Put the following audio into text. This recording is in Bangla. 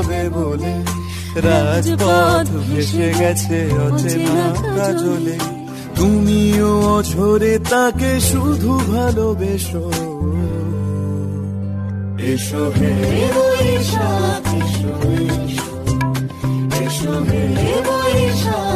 যাবে বলে রাজপথ ভেসে গেছে অচেনা কাজলে। তুমিও অঝরে তাকে শুধু ভালোবেসো। এসো হে এসো এসো। এসো হে বৈশাখ।